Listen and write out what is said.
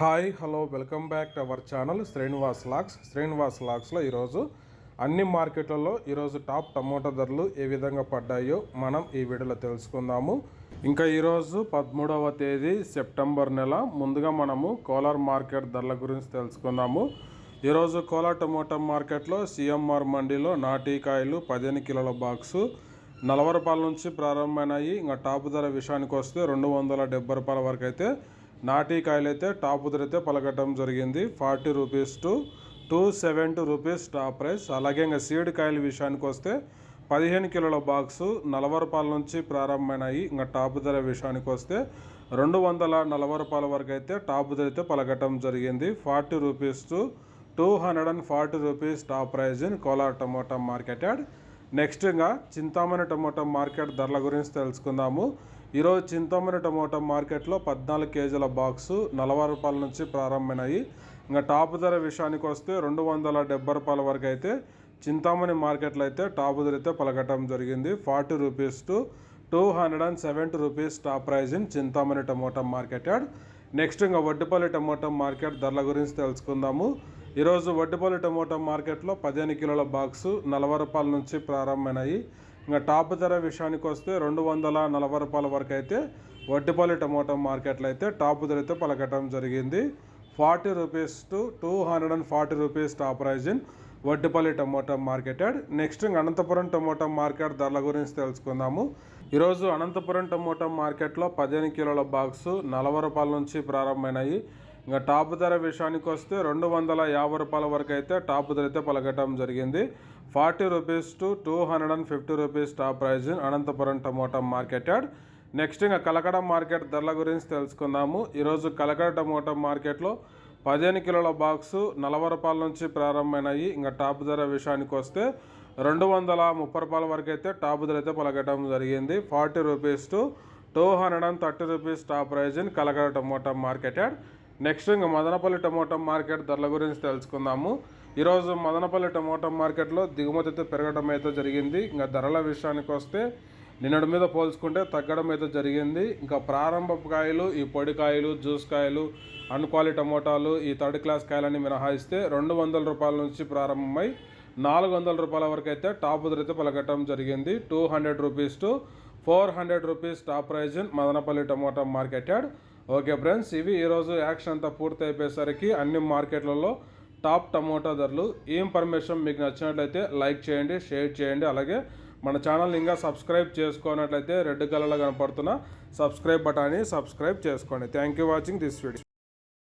Hi hello welcome back to our channel Srinivas lakhs. Srinivas లాక్స్లో ఈరోజు అన్ని మార్కెట్లలో ఈరోజు టాప్ టమోటా ధరలు ఏ విధంగా పడ్డాయో మనం ఈ వీడియోలో తెలుసుకుందాము. ఇంకా ఈరోజు పదమూడవ తేదీ సెప్టెంబర్ నెల. ముందుగా మనము కోలార్ మార్కెట్ ధరల గురించి తెలుసుకుందాము. ఈరోజు కోలార్ టమోటా మార్కెట్లో సిఎంఆర్ మండీలో నాటికాయలు పదిహేను కిలోల బాక్సు నలభై రూపాయల నుంచి ప్రారంభమైనాయి. ఇంకా టాప్ ధర విషయానికి వస్తే రెండు వందల డెబ్బై రూపాయల వరకు అయితే నాటి కాయలు అయితే టాప్ ధర అయితే పలకటం జరిగింది. Forty rupees to two seventy rupees top price. అలాగే ఇంకా సీడ్ కాయల విషయానికి వస్తే పదిహేను కిలోల బాక్సు నలభై రూపాయల నుంచి ప్రారంభమైనాయి. ఇంకా టాప్ ధర విషయానికి వస్తే రెండు వందల నలభై రూపాయల వరకు అయితే టాప్ ధర అయితే పలకటం జరిగింది. Forty rupees to two hundred and forty rupees top price in Kolar tomato market yard next ఇంకా చింతామణి టమోటా మార్కెట్ ధరల గురించి తెలుసుకుందాము. ఈరోజు చింతామణి టమోటా మార్కెట్లో పద్నాలుగు కేజీల బాక్సు నలభై రూపాయల నుంచి ప్రారంభమైనాయి. ఇంకా టాప్ ధర విషయానికి వస్తే రెండు వందల డెబ్బై రూపాయల వరకు అయితే చింతామణి మార్కెట్లో అయితే టాప్ ధర అయితే పలకటం జరిగింది. Forty rupees to two hundred and seventy rupees top price in Chintamani tomato market yard. Next ఇంకా వడ్డిపల్లి టమోటా మార్కెట్ ధరల గురించి తెలుసుకుందాము. ఈరోజు వడ్డిపల్లి టమోటా మార్కెట్లో పదిహేను కిలోల బాక్సు నలభై రూపాయల నుంచి ప్రారంభమైనాయి. ఇంకా టాప్ ధర విషయానికి వస్తే రెండు వందల నలభై రూపాయల వరకు అయితే వడ్డిపల్లి టమాటో మార్కెట్లో అయితే టాప్ ధర అయితే పలకటం జరిగింది. Forty rupees to two hundred and forty rupees top price in Vaddipalli tomato market yard next Anantapuram tomato market ధరల గురించి తెలుసుకుందాము. ఈరోజు అనంతపురం టమోటా మార్కెట్లో పదిహేను కిలోల బాక్సు నలభై రూపాయల నుంచి ప్రారంభమైనాయి. ఇంకా టాప్ ధర విషయానికి వస్తే రెండు వందల యాభై రూపాయల వరకు అయితే టాప్ ధర అయితే పలకటం జరిగింది. Forty rupees to two hundred and fifty rupees top price Anantapuram tomato market yard next ఇంకా కలకడ మార్కెట్ ధరల గురించి తెలుసుకుందాము. ఈరోజు కలకడ టమోటా మార్కెట్లో పదిహేను కిలోల బాక్సు నలభై రూపాయల నుంచి ప్రారంభమైనాయి. ఇంకా టాప్ ధర విషయానికి వస్తే రెండు వందల ముప్పై రూపాయల వరకు అయితే టాప్ ధర అయితే పలకటం జరిగింది. Forty rupees to two hundred and thirty rupees top price in Kalakada tomato market yard next ఇంకా మదనపల్లి టమోటా మార్కెట్ ధరల గురించి తెలుసుకుందాము. ఈరోజు మదనపల్లి టమోటా మార్కెట్లో దిగుమతి అయితే పెరగడం అయితే జరిగింది. ఇంకా ధరల విషయానికి వస్తే నిన్నటి మీద పోల్చుకుంటే తగ్గడం అయితే జరిగింది. ఇంకా ప్రారంభ కాయలు ఈ పొడి కాయలు జ్యూస్ కాయలు అన్క్వాలి టమోటాలు ఈ థర్డ్ క్లాస్ కాయలని మినహాయిస్తే రెండు వందల రూపాయల నుంచి ప్రారంభమై నాలుగు వందల రూపాయల వరకు అయితే టాప్ అయితే పలకటం జరిగింది. Two hundred rupees to four hundred rupees top price in Madanapalle tomato market yard okay friends ఇవి ఈరోజు యాక్షన్ అంతా పూర్తి అయిపోయేసరికి అన్ని మార్కెట్లలో టాప్ టమోటా ధరలు. ఈ ఇన్ఫర్మేషన్ మీకు నచ్చినట్లయితే లైక్ చేయండి షేర్ చేయండి. అలాగే మన ఛానల్ ఇంకా సబ్స్క్రైబ్ చేసుకున్నట్లయితే రెడ్ కలర్లో కనపడుతున్న సబ్స్క్రైబ్ బటాన్ని సబ్స్క్రైబ్ చేసుకోండి. Thank you watching this video